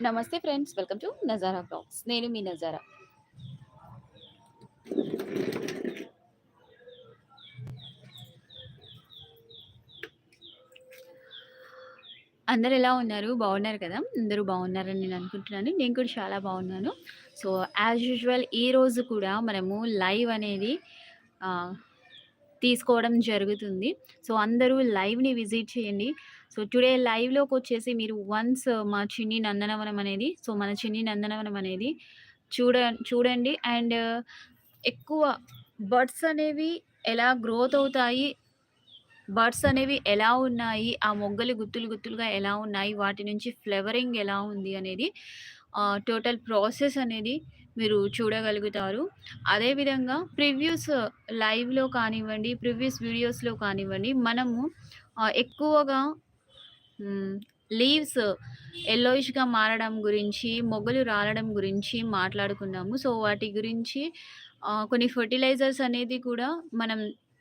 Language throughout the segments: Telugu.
నమస్తే friends. Welcome to Nazara blogs నేను మీ నజారా. అందరు ఎలా ఉన్నారు? బాగున్నారు కదా! అందరూ బాగున్నారని నేను అనుకుంటున్నాను. నేను కూడా చాలా బాగున్నాను. సో, యాజ్ యూజువల్ ఈరోజు కూడా మనము లైవ్ అనేది తీసుకోవడం జరుగుతుంది. సో, అందరూ లైవ్‌ని విజిట్ చేయండి. సో, టుడే లైవ్‌లోకొచ్చేసి మీరు వన్స్ మా చిన్ని నందనవనం అనేది సో, మన చిన్ని నందనవనం అనేది చూడ చూడండి. అండ్ ఎక్కువ బర్డ్స్ అనేవి ఎలా గ్రోత్ అవుతాయి? బర్డ్స్ అనేవి ఎలా ఉన్నాయి? ఆ మొగ్గలు గుత్తులు గుత్తులుగా ఎలా ఉన్నాయి? వాటి నుంచి ఫ్లేవరింగ్ ఎలా ఉంది అనేది టోటల్ ప్రాసెస్ అనేది మీరు చూడగలుగుతారు. అదేవిధంగా ప్రివ్యూస్ లైవ్‌లో కానివ్వండి, ప్రివ్యూస్ వీడియోస్‌లో కానివ్వండి, మనము ఎక్కువగా లీవ్స్ ఎల్లోయిష్గా మారడం గురించి, మొగ్గలు రాలడం గురించి మాట్లాడుకున్నాము. సో, వాటి గురించి కొన్ని ఫెర్టిలైజర్స్ అనేది కూడా మనం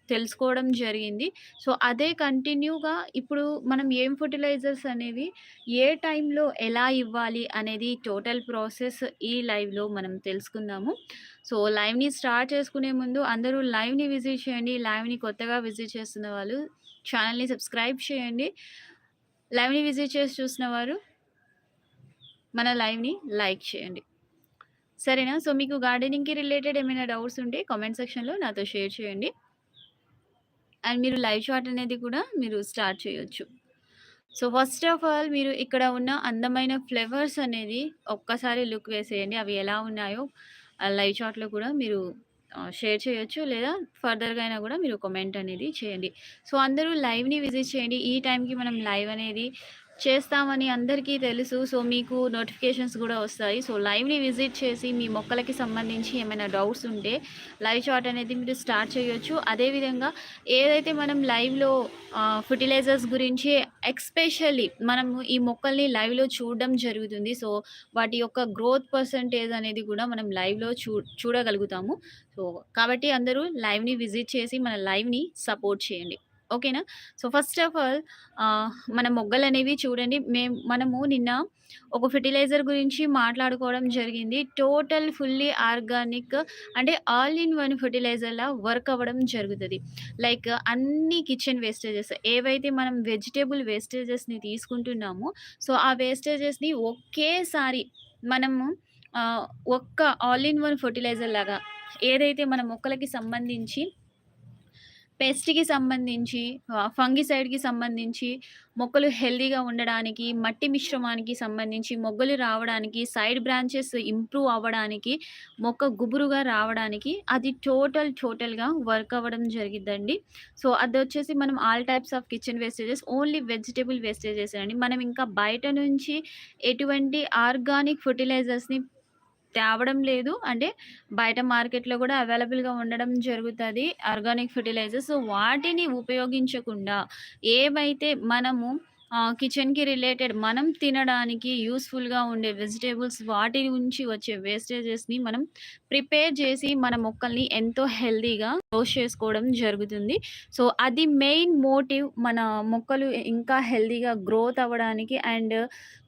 తెలుసుకోవడం జరిగింది. సో, అదే కంటిన్యూగా ఇప్పుడు మనం ఏం ఫెర్టిలైజర్స్ అనేవి ఏ టైంలో ఎలా ఇవ్వాలి అనేది టోటల్ ప్రాసెస్ ఈ లైవ్‌లో మనం తెలుసుకుందాము. సో, లైవ్‌ని స్టార్ట్ చేసుకునే ముందు అందరూ లైవ్‌ని విజిట్ చేయండి. లైవ్‌ని కొత్తగా విజిట్ చేస్తున్న వాళ్ళు ఛానల్ని సబ్స్క్రైబ్ చేయండి. లైవ్‌ని విజిట్ చేసి చూసిన వారు మన లైవ్‌ని లైక్ చేయండి. సరేనా? సో, మీకు గార్డెనింగ్‌కి రిలేటెడ్ ఏమైనా డౌట్స్ ఉంటే కామెంట్ సెక్షన్‌లో నాతో షేర్ చేయండి. అండ్ మీరు లైవ్ షాట్ అనేది కూడా మీరు స్టార్ట్ చేయొచ్చు. సో, ఫస్ట్ ఆఫ్ ఆల్ మీరు ఇక్కడ ఉన్న అందమైన ఫ్లేవర్స్ అనేది ఒక్కసారి లుక్ వేసేయండి. అవి ఎలా ఉన్నాయో లైవ్ షాట్లో కూడా మీరు షేర్ చేయొచ్చు. లేదా ఫర్దర్‌గా అయినా కూడా మీరు కమెంట్ అనేది చేయండి. సో, అందరూ లైవ్‌ని విజిట్ చేయండి. ఈ టైంకి మనం లైవ్ అనేది చేస్తామని అందరికీ తెలుసు. సో, మీకు నోటిఫికేషన్స్ కూడా వస్తాయి. సో, లైవ్‌ని విజిట్ చేసి మీ మొక్కలకి సంబంధించి ఏమైనా డౌట్స్ ఉంటే లైవ్ షాట్ అనేది మీరు స్టార్ట్ చేయొచ్చు. అదేవిధంగా ఏదైతే మనం లైవ్‌లో ఫర్టిలైజర్స్ ఫెర్టిలైజర్స్ గురించి ఎక్స్‌పెషల్లీ మనము ఈ మొక్కల్ని లైవ్‌లో చూడడం జరుగుతుంది. సో, వాటి యొక్క గ్రోత్ పర్సెంటేజ్ అనేది కూడా మనం లైవ్‌లో చూ చూడగలుగుతాము. సో, కాబట్టి అందరూ లైవ్‌ని విజిట్ చేసి మన లైవ్‌ని సపోర్ట్ చేయండి. ఓకేనా? సో, ఫస్ట్ ఆఫ్ ఆల్ మన మొగ్గలు అనేవి చూడండి. మేము మనము నిన్న ఒక ఫెర్టిలైజర్ గురించి మాట్లాడుకోవడం జరిగింది. టోటల్ ఫుల్లీ ఆర్గానిక్ అంటే ఆల్ ఇన్ వన్ ఫెర్టిలైజర్‌లా వర్క్ అవ్వడం జరుగుతుంది లైక్ అన్ని కిచెన్ వేస్టేజెస్ ఏవైతే మనం వెజిటేబుల్ వేస్టేజెస్‌ని తీసుకుంటున్నామో సో, ఆ వేస్టేజెస్‌ని ఒకేసారి మనము ఒక్క ఆల్ ఇన్ వన్ ఫెర్టిలైజర్ లాగా ఏదైతే మన మొక్కలకి సంబంధించి పెస్ట్‌కి సంబంధించి ఫంగిసైడ్‌కి సంబంధించి మొక్కలు హెల్దీగా ఉండడానికి, మట్టి మిశ్రమానికి సంబంధించి మొగ్గలు రావడానికి, సైడ్ బ్రాంచెస్ ఇంప్రూవ్ అవ్వడానికి, మొక్క గుబురుగా రావడానికి అది టోటల్ టోటల్‌గా వర్క్ అవ్వడం జరిగిద్దండి. సో, అది వచ్చేసి మనం all types of kitchen wastages only vegetable wastages అండి. మనం ఇంకా బయట నుంచి ఎటువంటి ఆర్గానిక్ ఫర్టిలైజర్స్ని తేవడం లేదు. అంటే బయట మార్కెట్‌లో కూడా అవైలబుల్‌గా ఉండడం జరుగుతుంది ఆర్గానిక్ ఫెర్టిలైజర్స్. సో, వాటిని ఉపయోగించకుండా ఏవైతే మనము కిచెన్‌కి రిలేటెడ్ మనం తినడానికి యూస్ఫుల్గా ఉండే వెజిటేబుల్స్ వాటి నుంచి వచ్చే వేస్టేజెస్‌ని మనం ప్రిపేర్ చేసి మన మొక్కల్ని ఎంతో హెల్దీగా గ్రో చేసుకోవడం జరుగుతుంది. సో, అది మెయిన్ మోటివ్ మన మొక్కలు ఇంకా హెల్దీగా గ్రోత్ అవ్వడానికి అండ్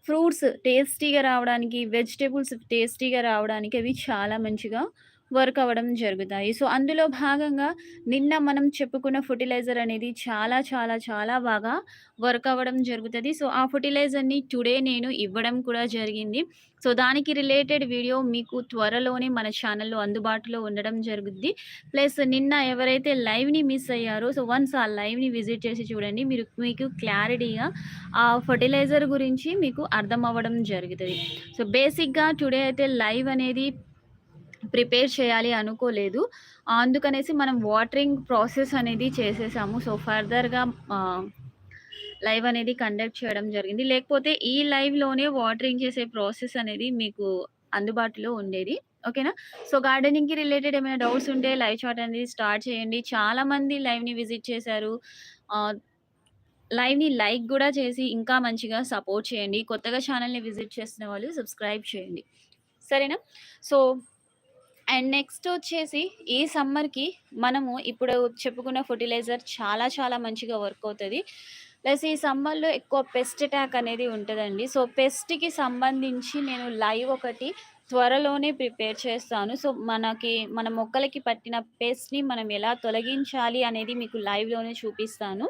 ఫ్రూట్స్ టేస్టీగా రావడానికి, వెజిటేబుల్స్ టేస్టీగా రావడానికి అవి చాలా మంచిగా వర్క్ అవ్వడం జరుగుతాయి. సో, అందులో భాగంగా నిన్న మనం చెప్పుకున్న ఫర్టిలైజర్ అనేది చాలా చాలా చాలా బాగా వర్క్ అవ్వడం జరుగుతుంది సో, ఆ ఫర్టిలైజర్ని టుడే నేను ఇవ్వడం కూడా జరిగింది. సో, దానికి రిలేటెడ్ వీడియో మీకు త్వరలోనే మన ఛానెల్‌లో అందుబాటులో ఉండడం జరుగుద్ది. ప్లస్ నిన్న ఎవరైతే లైవ్‌ని మిస్ అయ్యారో సో, వన్స్ ఆ లైవ్‌ని విజిట్ చేసి చూడండి. మీరు మీకు క్లారిటీగా ఆ ఫెర్టిలైజర్ గురించి మీకు అర్థం అవ్వడం జరుగుతుంది సో, బేసిక్‌గా టుడే అయితే లైవ్ అనేది ప్రిపేర్ చేయాలి అనుకోలేదు. అందుకనేసి మనం వాటరింగ్ ప్రాసెస్ అనేది చేసేసాము. సో, ఫర్దర్‌గా లైవ్ అనేది కండక్ట్ చేయడం జరిగింది. లేకపోతే ఈ లైవ్‌లోనే వాటరింగ్ చేసే ప్రాసెస్ అనేది మీకు అందుబాటులో ఉండేది. ఓకేనా? సో, గార్డెనింగ్‌కి రిలేటెడ్ ఏమైనా డౌట్స్ ఉంటే లైవ్ చాట్ అనేది స్టార్ట్ చేయండి. చాలామంది లైవ్‌ని విజిట్ చేశారు. లైవ్‌ని లైక్ కూడా చేసి ఇంకా మంచిగా సపోర్ట్ చేయండి. కొత్తగా ఛానల్ని విజిట్ చేస్తున్న వాళ్ళు సబ్స్క్రైబ్ చేయండి. సరేనా? సో అండ్ నెక్స్ట్ వచ్చేసి ఈ సమ్మర్‌కి మనము ఇప్పుడు చెప్పుకున్న ఫెర్టిలైజర్ చాలా చాలా మంచిగా వర్క్ అవుతుంది. ప్లస్ ఈ సమ్మర్‌లో ఎక్కువ పెస్ట్ అటాక్ అనేది ఉంటుందండి. సో, పెస్ట్‌కి సంబంధించి నేను లైవ్ ఒకటి త్వరలోనే ప్రిపేర్ చేస్తాను. సో, మనకి మన మొక్కలకి పట్టిన పెస్ట్‌ని మనం ఎలా తొలగించాలి అనేది మీకు లైవ్‌లోనే చూపిస్తాను.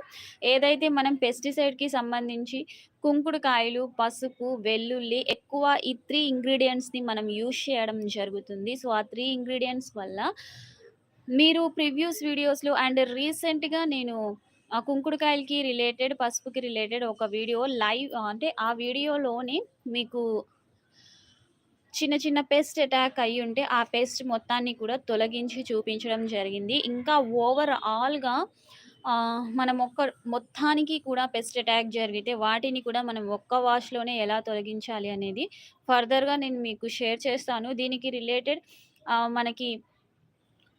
ఏదైతే మనం పెస్టిసైడ్‌కి సంబంధించి కుంకుడుకాయలు, పసుపు, వెల్లుల్లి ఎక్కువ ఈ త్రీ ఇంగ్రీడియంట్స్ని మనం యూజ్ చేయడం జరుగుతుంది. సో, ఆ త్రీ ఇంగ్రీడియంట్స్ వల్ల మీరు ప్రివ్యూస్ వీడియోస్‌లో అండ్ రీసెంట్‌గా నేను ఆ కుంకుడుకాయలకి రిలేటెడ్, పసుపుకి రిలేటెడ్ ఒక వీడియో లైవ్ అంటే ఆ వీడియోలోనే మీకు చిన్న చిన్న పేస్ట్ అటాక్ అయ్యుంటే, ఆ పేస్ట్ మొత్తాన్ని కూడా తొలగించి చూపించడం జరిగింది. ఇంకా ఓవరాల్‌గా మనం ఒక్క మొత్తానికి కూడా పెస్ట్ అటాక్ జరిగితే, వాటిని కూడా మనం ఒక్క వాష్‌లోనే ఎలా తొలగించాలి అనేది ఫర్దర్‌గా నేను మీకు షేర్ చేస్తాను. దీనికి రిలేటెడ్ మనకి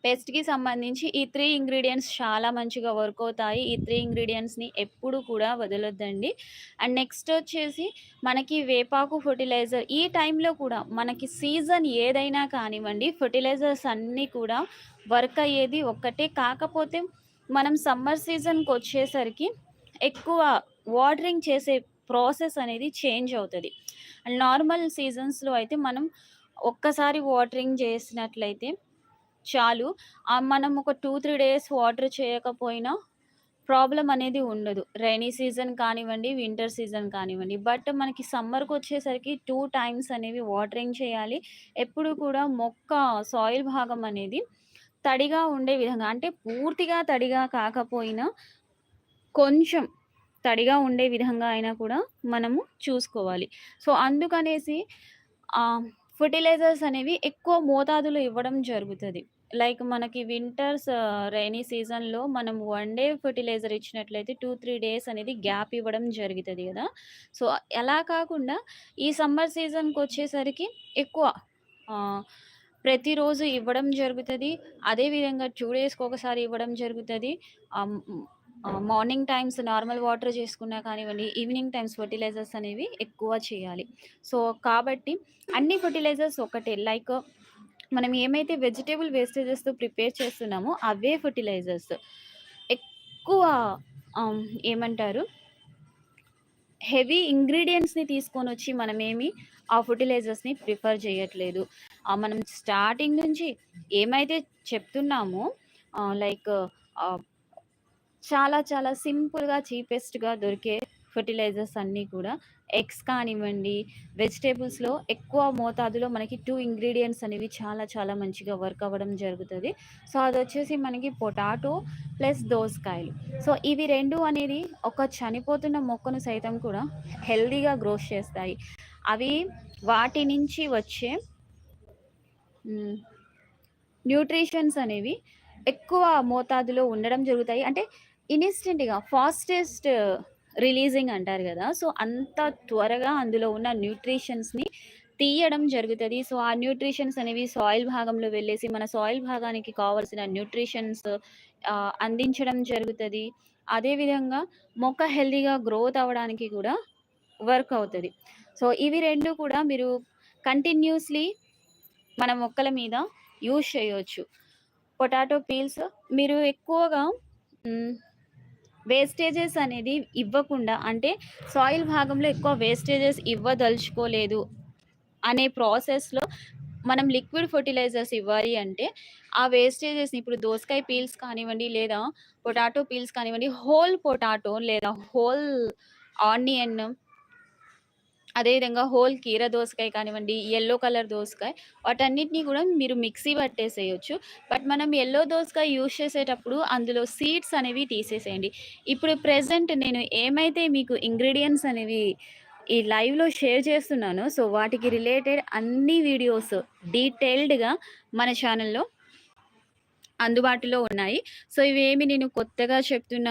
పెస్ట్‌కి సంబంధించి ఈ త్రీ ఇంగ్రీడియంట్స్ చాలా మంచిగా వర్క్ అవుతాయి. ఈ త్రీ ఇంగ్రీడియంట్స్ని ఎప్పుడు కూడా వదలొద్దండి. అండ్ నెక్స్ట్ వచ్చేసి మనకి వేపాకు ఫెర్టిలైజర్ ఈ టైంలో కూడా మనకి సీజన్ ఏదైనా కానివ్వండి, ఫెర్టిలైజర్స్ అన్నీ కూడా వర్క్ అయ్యేది ఒక్కటే. కాకపోతే మనం సమ్మర్ సీజన్కి వచ్చేసరికి ఎక్కువ వాటరింగ్ చేసే ప్రాసెస్ అనేది చేంజ్ అవుతుంది అండ్ నార్మల్ సీజన్స్‌లో అయితే మనం ఒక్కసారి వాటరింగ్ చేసినట్లయితే చాలు. మనం ఒక 2, 3 డేస్ వాటర్ చేయకపోయినా ప్రాబ్లం అనేది ఉండదు. రైనీ సీజన్ కానివ్వండి, వింటర్ సీజన్ కానివ్వండి. బట్ మనకి సమ్మర్‌కొచ్చేసరికి 2 టైమ్స్ అనేవి వాటరింగ్ చేయాలి. ఎప్పుడు కూడా మొక్క సాయిల్ భాగం అనేది తడిగా ఉండే విధంగా అంటే పూర్తిగా తడిగా కాకపోయినా కొంచెం తడిగా ఉండే విధంగా అయినా కూడా మనము చూసుకోవాలి. సో, అందుకనేసి ఫెర్టిలైజర్స్ అనేవి ఎక్కువ మోతాదులో ఇవ్వడం జరుగుతుంది. లైక్ మనకి వింటర్స్ రైనీ సీజన్‌లో మనం వన్ డే ఫెర్టిలైజర్ ఇచ్చినట్లయితే 2, 3 డేస్ అనేది గ్యాప్ ఇవ్వడం జరుగుతుంది కదా. సో, అలా కాకుండా ఈ సమ్మర్ సీజన్‌కొచ్చేసరికి ఎక్కువ ప్రతిరోజు ఇవ్వడం జరుగుతుంది. అదే విధంగా 2 డేస్‌కి ఒకసారి ఇవ్వడం జరుగుతుంది. మార్నింగ్ టైమ్స్ నార్మల్ వాటర్ చేసుకున్నా కానివ్వండి, ఈవినింగ్ టైమ్స్ ఫెర్టిలైజర్స్ అనేవి ఎక్కువ చేయాలి. సో, కాబట్టి అన్ని ఫెర్టిలైజర్స్ ఒకటే. లైక్ మనం ఏమైతే వెజిటబుల్ వేస్టేజెస్‌తో ప్రిపేర్ చేస్తున్నామో అవే ఫెర్టిలైజర్స్. ఎక్కువ ఏమంటారు? హెవీ ఇంగ్రీడియెంట్స్‌ని తీసుకొనొచ్చి మనమేమి ఆ ఫెర్టిలైజర్స్‌ని ప్రిఫర్ చేయట్లేదు. మనం స్టార్టింగ్ నుంచి ఏమైతే చెప్తున్నామో లైక్ చాలా చాలా సింపుల్‌గా, చీపెస్ట్‌గా దొరికే ఫెర్టిలైజర్స్ అన్నీ కూడా ఎగ్స్ కానివ్వండి, వెజిటేబుల్స్లో ఎక్కువ మోతాదులో మనకి టూ ఇంగ్రీడియంట్స్ అనేవి చాలా చాలా మంచిగా వర్క్ అవ్వడం జరుగుతుంది సో, అది వచ్చేసి మనకి పొటాటో ప్లస్ దోసకాయలు. సో, ఇవి రెండు అనేది ఒక చనిపోతున్న మొక్కను సైతం కూడా హెల్దీగా గ్రోత్ చేస్తాయి. అవి వాటి నుంచి వచ్చే న్యూట్రిషన్స్ అనేవి ఎక్కువ మోతాదులో ఉండడం జరుగుతాయి. అంటే ఇన్‌స్టెంట్‌గా ఫాస్టెస్ట్ రిలీజింగ్ అంటారు కదా సో, అంత త్వరగా అందులో ఉన్న న్యూట్రిషన్స్‌ని తీయడం జరుగుతుంది. సో, ఆ న్యూట్రిషన్స్ అనేవి సాయిల్ భాగంలో వెళ్ళేసి మన సాయిల్ భాగానికి కావాల్సిన న్యూట్రిషన్స్ అందించడం జరుగుతుంది. అదేవిధంగా మొక్క హెల్తీగా గ్రోత్ అవ్వడానికి కూడా వర్క్ అవుతుంది. సో, ఇవి రెండు కూడా మీరు కంటిన్యూస్‌లీ మన మొక్కల మీద యూజ్ చేయవచ్చు పొటాటో పీల్స్ మీరు ఎక్కువగా వేస్టేజెస్ అనేది ఇవ్వకుండా అంటే సాయిల్ భాగంలో ఎక్కువ వేస్టేజెస్ ఇవ్వదలుచుకోలేదు అనే ప్రాసెస్‌లో మనం లిక్విడ్ ఫర్టిలైజర్స్ ఇవ్వాలి అంటే, ఆ వేస్టేజెస్‌ని ఇప్పుడు దోసకాయ పీల్స్ కానివ్వండి, లేదా పొటాటో పీల్స్ కానివ్వండి, హోల్ పొటాటో లేదా హోల్ ఆనియన్ అదే విధంగా హోల్ కీర దోసకాయ కానివ్వండి, ఎల్లో కలర్ దోసకాయ వాటన్నిటిని కూడా మీరు మిక్సీ పట్టేసేయొచ్చు. బట్ మనం ఎల్లో దోసకాయ యూజ్ చేసేటప్పుడు అందులో సీడ్స్ అనేవి తీసేసేయండి. ఇప్పుడు ప్రజెంట్ నేను ఏమైతే మీకు ఇంగ్రీడియంట్స్ అనేవి ఈ లైవ్‌లో షేర్ చేస్తున్నాను సో, వాటికి రిలేటెడ్ అన్ని వీడియోస్ డీటెయిల్డ్‌గా మన ఛానెల్‌లో అందుబాటులో ఉన్నాయి. సో, ఇవేమి నేను కొత్తగా చెప్తున్న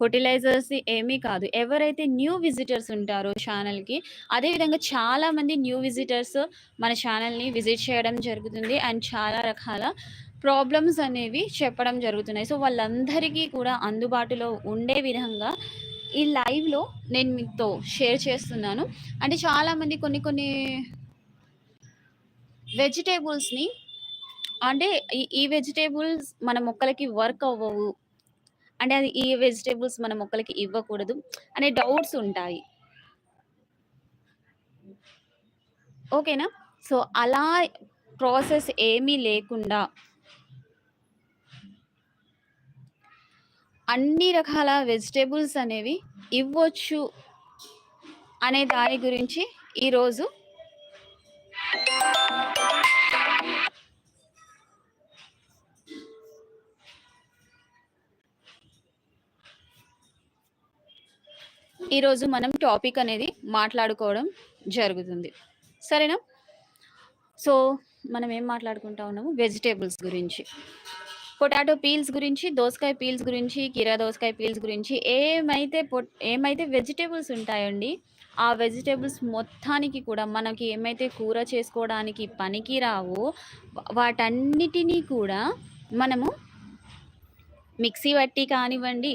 ఫర్టిలైజర్స్ ఏమీ కాదు. ఎవరైతే న్యూ విజిటర్స్ ఉంటారో ఛానల్కి అదే విధంగా చాలామంది న్యూ విజిటర్స్ మన ఛానల్ని విజిట్ చేయడం జరుగుతుంది. అండ్ చాలా రకాల ప్రాబ్లమ్స్ అనేవి చెప్పడం జరుగుతున్నాయి. సో, వాళ్ళందరికీ కూడా అందుబాటులో ఉండే విధంగా ఈ లైవ్‌లో నేను మీతో షేర్ చేస్తున్నాను. అంటే చాలామంది కొన్ని కొన్ని వెజిటేబుల్స్ని అంటే ఈ ఈ మన మొక్కలకి వర్క్ అవ్వవు అంటే అది ఈ వెజిటేబుల్స్ మన మొక్కలకి ఇవ్వకూడదు అనే డౌట్స్ ఉంటాయి. ఓకేనా? సో, అలా ప్రాసెస్ ఏమీ లేకుండా అన్ని రకాల వెజిటేబుల్స్ అనేవి ఇవ్వచ్చు అనే దాని గురించి ఈరోజు ఈరోజు మనం టాపిక్ అనేది మాట్లాడుకోవడం జరుగుతుంది. సరేనా? సో, మనం ఏం మాట్లాడుకుంటా ఉన్నాము? వెజిటేబుల్స్ గురించి. పొటాటో పీల్స్ గురించి, దోసకాయ పీల్స్ గురించి, కీరా దోసకాయ పీల్స్ గురించి ఏమైతే పొట్ ఏమైతే వెజిటేబుల్స్ ఉంటాయండి, ఆ వెజిటేబుల్స్ మొత్తానికి కూడా మనకి ఏమైతే కూర చేసుకోవడానికి పనికి రావో వాటన్నిటిని కూడా మనము మిక్సీ పట్టి కానివ్వండి,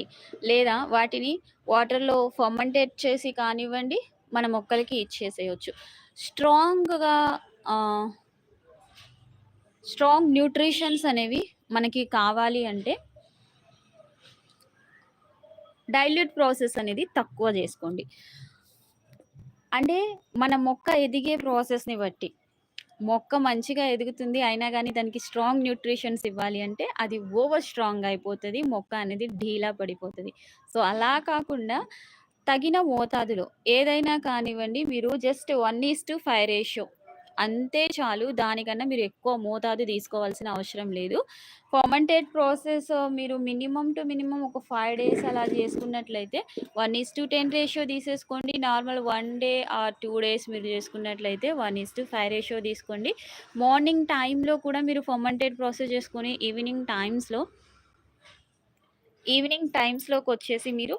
లేదా వాటిని వాటర్‌లో ఫర్మెంటేట్ చేసి కానివ్వండి, మన మొక్కలకి ఇచ్చేసేయచ్చు స్ట్రాంగ్‌గా స్ట్రాంగ్ న్యూట్రిషన్స్ అనేవి మనకి కావాలి అంటే డైల్యూట్ ప్రాసెస్ అనేది తక్కువ చేసుకోండి అంటే మన మొక్క ఎదిగే ప్రాసెస్‌ని బట్టి. మొక్క మంచిగా ఎదుగుతుంది. అయినా కానీ దానికి స్ట్రాంగ్ న్యూట్రిషన్స్ ఇవ్వాలి అంటే అది ఓవర్ స్ట్రాంగ్ అయిపోతుంది మొక్క అనేది ఢీలా పడిపోతుంది సో, అలా కాకుండా తగిన మోతాదులో ఏదైనా కానివ్వండి మీరు జస్ట్ 1:5 రేషియో అంతే చాలు. దానికన్నా మీరు ఎక్కువ మోతాదు తీసుకోవాల్సిన అవసరం లేదు. ఫర్మంటేట్ ప్రాసెస్ మీరు మినిమమ్ టు మినిమమ్ ఒక ఫైవ్ డేస్ అలా చేసుకున్నట్లయితే 1:10 రేషియో తీసేసుకోండి. Normal one day or two days మీరు చేసుకున్నట్లయితే 1:5 రేషియో తీసుకోండి. మార్నింగ్ టైంలో కూడా మీరు ఫర్మంటేట్ ప్రాసెస్ చేసుకొని ఈవినింగ్ టైమ్స్‌లో ఈవినింగ్ టైమ్స్లోకి వచ్చేసి మీరు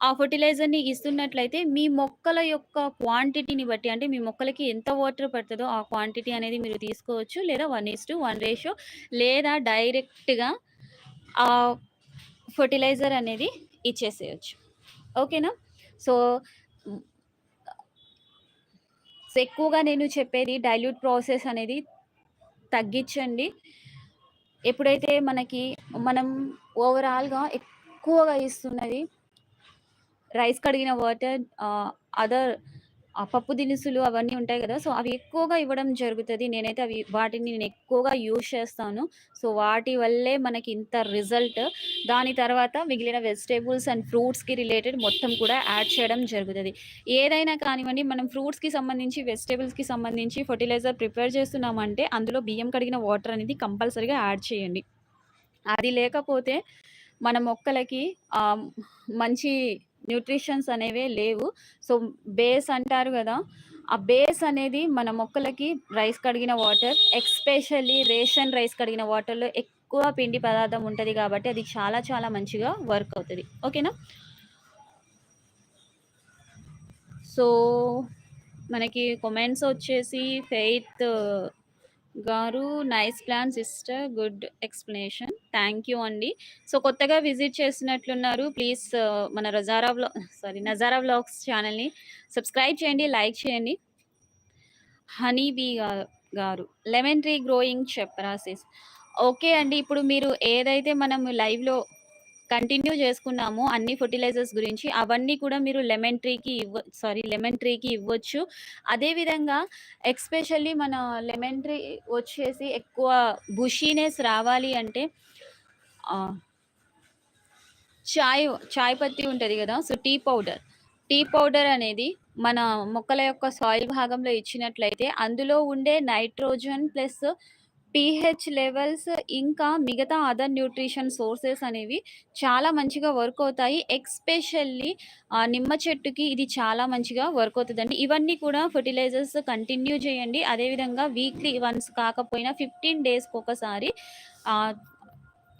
ఆ ఫర్టిలైజర్ని ఇస్తున్నట్లయితే మీ మొక్కల యొక్క క్వాంటిటీని బట్టి అంటే మీ మొక్కలకి ఎంత వాటర్ పడతదో ఆ క్వాంటిటీ అనేది మీరు తీసుకోవచ్చు. లేదా 1:1 రేషియో లేదా డైరెక్ట్‌గా ఆహ్, ఫెర్టిలైజర్ అనేది ఇచ్చేసేయొచ్చు. ఓకేనా? సో, హ్మ్. సో, ఎక్కువగా నేను చెప్పేది డైల్యూట్ ప్రాసెస్ అనేది తగ్గిచ్చండి. ఎప్పుడైతే మనకి మనం ఓవరాల్‌గా ఎక్కువగా ఇస్తున్నది రైస్ కడిగిన వాటర్ అదర్ పప్పు దినుసులు అవన్నీ ఉంటాయి కదా సో, అవి ఎక్కువగా ఇవ్వడం జరుగుతుంది నేనైతే అవి వాటిని నేను ఎక్కువగా యూజ్ చేస్తాను. సో, వాటి వల్లే మనకి ఇంత రిజల్ట్. దాని తర్వాత మిగిలిన వెజిటేబుల్స్ అండ్ ఫ్రూట్స్‌కి రిలేటెడ్ మొత్తం కూడా యాడ్ చేయడం జరుగుతుంది ఏదైనా కానివ్వండి మనం ఫ్రూట్స్‌కి సంబంధించి, వెజిటేబుల్స్కి సంబంధించి ఫెర్టిలైజర్ ప్రిపేర్ చేస్తున్నామంటే అందులో బియ్యం కడిగిన వాటర్ అనేది కంపల్సరీగా యాడ్ చేయండి. అది లేకపోతే మన మొక్కలకి మంచి న్యూట్రిషన్స్ అనేవే లేవు. సో, బేస్ అంటారు కదా ఆ బేస్ అనేది మన మొక్కలకి రైస్ కడిగిన వాటర్ ఎక్స్పెషల్లీ రేషన్ రైస్ కడిగిన వాటర్‌లో ఎక్కువ పిండి పదార్థం ఉంటుంది కాబట్టి అది చాలా చాలా మంచిగా వర్క్ అవుతుంది ఓకేనా? సో, మనకి కొమెంట్స్ వచ్చేసి ఫెయిత్ గారు nice plan sister. Good explanation. Thank you అండి. సో, కొత్తగా విజిట్ చేసినట్లున్నారు. ప్లీజ్ uh, మన రజారా బ్లా సారీ నజారా వ్లాగ్స్ ఛానల్ని సబ్స్క్రైబ్ చేయండి. లైక్ చేయండి. హనీ బీ గారు లెమన్ ట్రీ గ్రోయింగ్ చెప్పరా సిస్. ఓకే అండి. ఇప్పుడు మీరు ఏదైతే మనం లైవ్‌లో కంటిన్యూ చేసుకున్నాము అన్ని ఫెర్టిలైజర్స్ గురించి అవన్నీ కూడా మీరు లెమన్ ట్రీకి ఇవ్వ సారీ లెమన్ ట్రీకి ఇవ్వచ్చు. అదేవిధంగా ఎక్స్పెషల్లీ ఎస్పెషల్లీ మన లెమన్ ట్రీ వచ్చేసి ఎక్కువ బుషీనెస్ రావాలి అంటే చాయ్ చాయ్ పత్తి ఉంటుంది కదా so, tea powder. Tea powder అనేది మన మొక్కల యొక్క సాయిల్ భాగంలో ఇచ్చినట్లయితే అందులో ఉండే నైట్రోజన్ ప్లస్ పీహెచ్ లెవెల్స్ ఇంకా మిగతా అదర్ న్యూట్రిషన్ సోర్సెస్ అనేవి చాలా మంచిగా వర్క్ అవుతాయి. ఎక్స్పెషల్లీ నిమ్మ చెట్టుకి ఇది చాలా మంచిగా వర్క్ అవుతుందండి ఇవన్నీ కూడా ఫెర్టిలైజర్స్ కంటిన్యూ చేయండి. అదే విధంగా వీక్లీ వన్స్ కాకపోయినా ఫిఫ్టీన్ డేస్కి ఒకసారి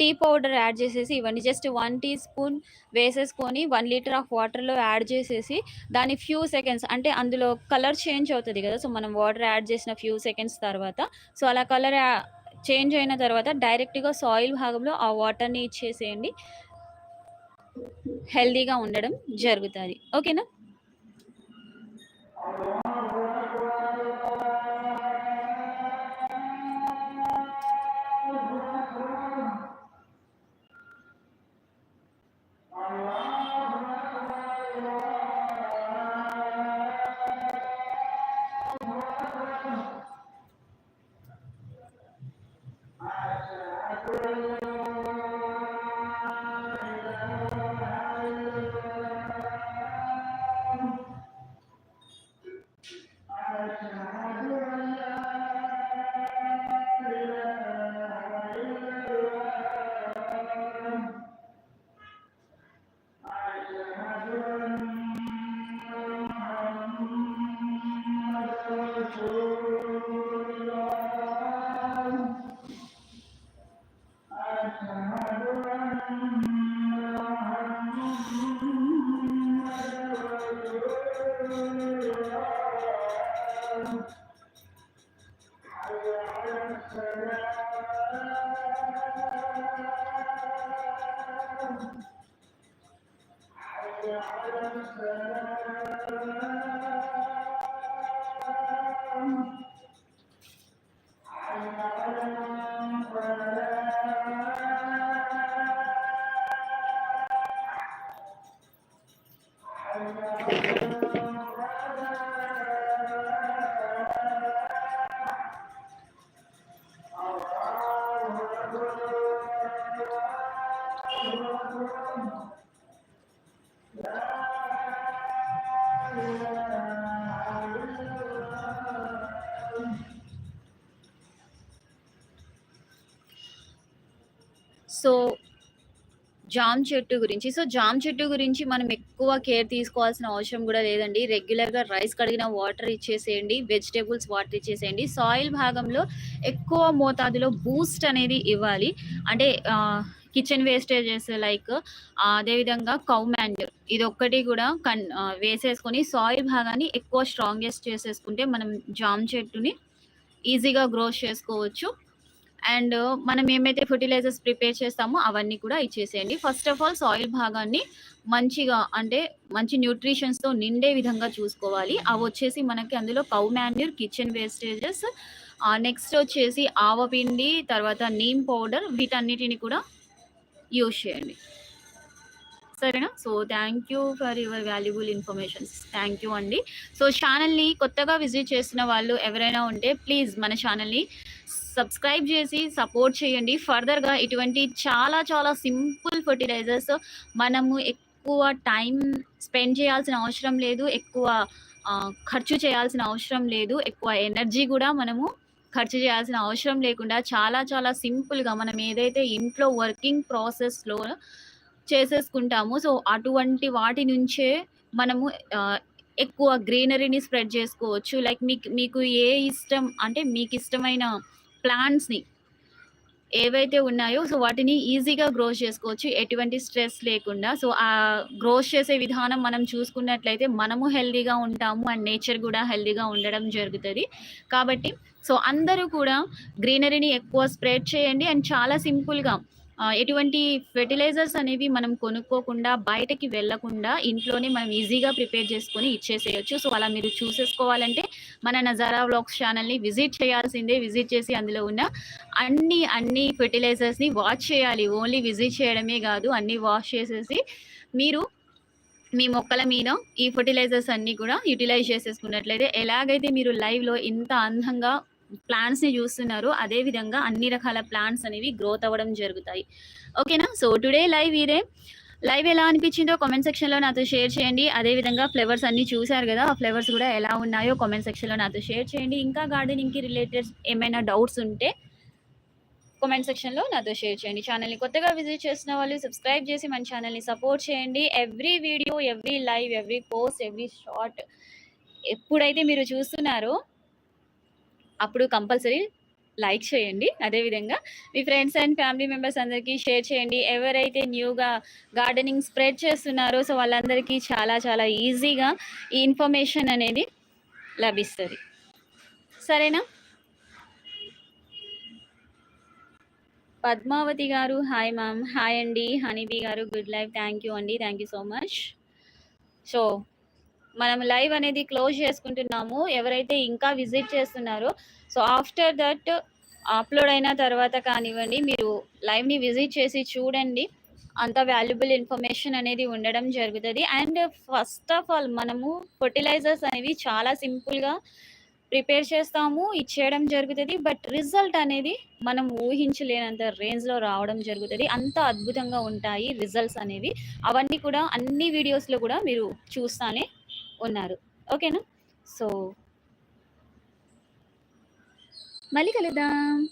టీ పౌడర్ యాడ్ చేసేసి ఇవ్వండి. జస్ట్ వన్ టీ స్పూన్ వేసేసుకొని వన్ లీటర్ ఆఫ్ వాటర్‌లో యాడ్ చేసేసి దాని ఫ్యూ సెకండ్స్ అంటే అందులో కలర్ చేంజ్ అవుతుంది కదా సో, మనం వాటర్ యాడ్ చేసిన ఫ్యూ సెకండ్స్ తర్వాత సో, అలా కలర్ చేంజ్ అయిన తర్వాత డైరెక్ట్‌గా సాయిల్ భాగంలో ఆ వాటర్‌ని ఇచ్చేసేయండి. హెల్దీగా ఉండడం జరుగుతుంది ఓకేనా? సో జామ్ చెట్టు గురించి. సో జామ్ చెట్టు గురించి మనం ఎక్కువ కేర్ తీసుకోవాల్సిన అవసరం కూడా లేదండి. రెగ్యులర్గా రైస్ కడిగిన వాటర్ ఇచ్చేసేయండి. వెజిటేబుల్స్ వాటర్ ఇచ్చేసేయండి. సాయిల్ భాగంలో ఎక్కువ మోతాదులో బూస్ట్ అనేది ఇవ్వాలి. అంటే కిచెన్ వేస్టేజెస్ లైక్ అదేవిధంగా కౌ మ్యాండ్ ఇది ఒక్కటి కూడా కన్ వేసేసుకొని సాయిల్ భాగాన్ని ఎక్కువ స్ట్రాంగెస్ట్ చేసేసుకుంటే మనం జామ్ చెట్టుని ఈజీగా గ్రోత్ చేసుకోవచ్చు. అండ్ మనం ఏమైతే ఫర్టిలైజర్స్ ప్రిపేర్ చేస్తామో అవన్నీ కూడా ఇచ్చేసేయండి. ఫస్ట్ ఆఫ్ ఆల్ సాయిల్ భాగాన్ని మంచిగా అంటే మంచి న్యూట్రిషన్స్తో నిండే విధంగా చూసుకోవాలి. అవి వచ్చేసి మనకి అందులో cow manure kitchen wastages next వచ్చేసి ఆవపిండి తర్వాత నీమ్ పౌడర్ వీటన్నిటిని కూడా యూజ్ చేయండి. సరేనా? So thank you for your valuable informations thank you అండి. సో ఛానల్ని కొత్తగా విజిట్ చేసిన వాళ్ళు ఎవరైనా ఉంటే ప్లీజ్ మన ఛానల్ని సబ్స్క్రైబ్ చేసి సపోర్ట్ చేయండి. ఫర్దర్గా ఇటువంటి చాలా చాలా సింపుల్ ఫర్టిలైజర్స్ మనము ఎక్కువ టైం స్పెండ్ చేయాల్సిన అవసరం లేదు. ఎక్కువ ఖర్చు చేయాల్సిన అవసరం లేదు. ఎక్కువ ఎనర్జీ కూడా మనము ఖర్చు చేయాల్సిన అవసరం లేకుండా చాలా చాలా సింపుల్గా మనం ఏదైతే ఇంట్లో వర్కింగ్ ప్రాసెస్లో చేసేసుకుంటాము సో అటువంటి వాటి నుంచే మనము ఎక్కువ గ్రీనరీని స్ప్రెడ్ చేసుకోవచ్చు. లైక్ మీకు మీకు ఏ ఇష్టం అంటే మీకు ఇష్టమైన ప్లాంట్స్ని ఏవైతే ఉన్నాయో సో వాటిని ఈజీగా గ్రోస్ చేసుకోవచ్చు. ఎటువంటి స్ట్రెస్ లేకుండా. సో ఆ గ్రోత్ చేసే విధానం మనం చూసుకున్నట్లయితే మనము హెల్దీగా ఉంటాము అండ్ నేచర్ కూడా హెల్దీగా ఉండడం జరుగుతుంది. కాబట్టి సో అందరూ కూడా గ్రీనరీని ఎక్కువ స్ప్రెడ్ చేయండి. అండ్ చాలా సింపుల్గా ఎటువంటి ఫెర్టిలైజర్స్ అనేవి మనం కొనుక్కోకుండా బయటకి వెళ్ళకుండా ఇంట్లోనే మనం ఈజీగా ప్రిపేర్ చేసుకొని ఇచ్చేసేయచ్చు. సో అలా మీరు చూసేసుకోవాలంటే మన నజారా వ్లాగ్స్ ఛానల్ని విజిట్ చేయాల్సిందే విజిట్ చేసి అందులో ఉన్న అన్ని అన్ని ఫెర్టిలైజర్స్ని వాష్ చేయాలి. ఓన్లీ విజిట్ చేయడమే కాదు అన్నీ వాష్ చేసేసి మీరు మీ మొక్కల మీద ఈ ఫర్టిలైజర్స్ అన్నీ కూడా యూటిలైజ్ చేసేసుకున్నట్లయితే ఎలాగైతే మీరు లైవ్లో ఇంత అందంగా ప్లాంట్స్ని చూస్తున్నారు. అదే విధంగా అన్ని రకాల ప్లాంట్స్ అనేవి గ్రోత్ అవ్వడం జరుగుతాయి. ఓకేనా? సో టుడే లైవ్ ఇదే. లైవ్ ఎలా అనిపించిందో కామెంట్ సెక్షన్లో నాతో షేర్ చేయండి. అదేవిధంగా ఫ్లవర్స్ అన్ని చూశారు కదా ఆ ఫ్లవర్స్ కూడా ఎలా ఉన్నాయో కామెంట్ సెక్షన్లో నాతో షేర్ చేయండి. ఇంకా గార్డెనింగ్కి రిలేటెడ్ ఏమైనా డౌట్స్ ఉంటే కామెంట్ సెక్షన్లో నాతో షేర్ చేయండి. ఛానల్ని కొత్తగా విజిట్ చేసిన వాళ్ళు సబ్స్క్రైబ్ చేసి మన ఛానల్ని సపోర్ట్ చేయండి. Every video every live every post every short ఎప్పుడైతే మీరు చూస్తున్నారో అప్పుడు కంపల్సరీ లైక్ చేయండి అదేవిధంగా. మీ ఫ్రెండ్స్ అండ్ ఫ్యామిలీ మెంబర్స్ అందరికీ షేర్ చేయండి. ఎవరైతే న్యూగా గార్డెనింగ్ స్ప్రెడ్ చేస్తున్నారో సో వాళ్ళందరికీ చాలా చాలా ఈజీగా ఈ ఇన్ఫర్మేషన్ అనేది లభిస్తుంది. సరేనా? Padmavathi garu hi ma'am. Hi అండి. హనీబీ గారు గుడ్ లైఫ్. థ్యాంక్ యూ అండి. Thank you so much. So మనం లైవ్ అనేది క్లోజ్ చేసుకుంటున్నాము. ఎవరైతే ఇంకా విజిట్ చేస్తున్నారో సో ఆఫ్టర్ దట్ అప్లోడ్ అయిన తర్వాత కానివ్వండి మీరు లైవ్ని విజిట్ చేసి చూడండి. అంత వాల్యుబుల్ ఇన్ఫర్మేషన్ అనేది ఉండడం జరుగుతుంది. అండ్ ఫస్ట్ ఆఫ్ ఆల్ మనము ఫర్టిలైజర్స్ అనేవి చాలా సింపుల్గా ప్రిపేర్ చేస్తాము, ఇచ్చేయడం జరుగుతుంది. బట్ రిజల్ట్ అనేది మనం ఊహించలేనంత రేంజ్‌లో రావడం జరుగుతుంది. అంత అద్భుతంగా ఉంటాయి రిజల్ట్స్ అనేవి. అవన్నీ కూడా అన్ని వీడియోస్‌లో కూడా మీరు చూస్తానే ఉన్నారు. ఓకేనా? సో మళ్ళీ కలుద్దాం.